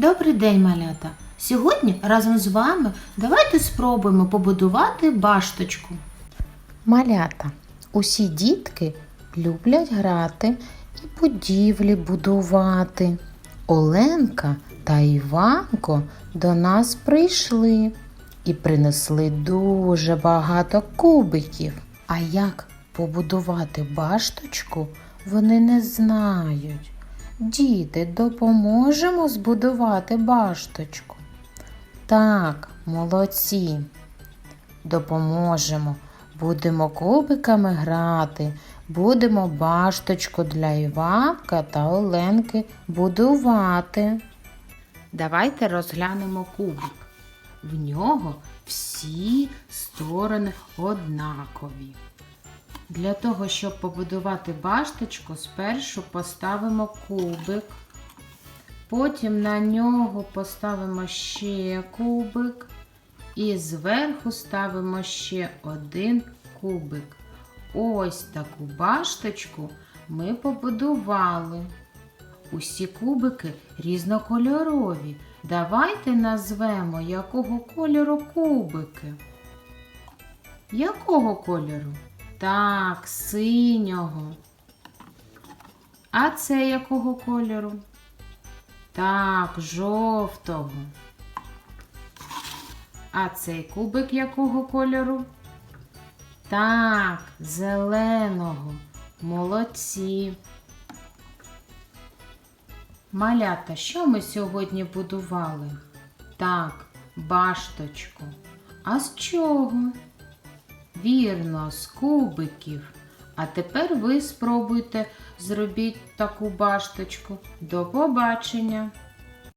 Добрий день, малята! Сьогодні разом з вами давайте спробуємо побудувати башточку. Малята. Усі дітки люблять грати і будівлі будувати. Оленка та Іванко до нас прийшли і принесли дуже багато кубиків. А як побудувати башточку, вони не знають. Діти, допоможемо збудувати башточку. Так, молодці. Допоможемо. Будемо кубиками грати, будемо башточку для Іванка та Оленки будувати. Давайте розглянемо кубик. В нього всі сторони однакові. Для того, щоб побудувати башточку, спершу поставимо кубик, потім на нього поставимо ще кубик і зверху ставимо ще один кубик. Ось таку башточку ми побудували. Усі кубики різнокольорові. Давайте назвемо, якого кольору кубики. Якого кольору? Так, синього. А це якого кольору? Так, жовтого. А цей кубик якого кольору? Так, зеленого. Молодці. Малята, що ми сьогодні будували? Так, башточку. А з чого? Вірно, з кубиків. А тепер ви спробуйте зробіть таку башточку. До побачення!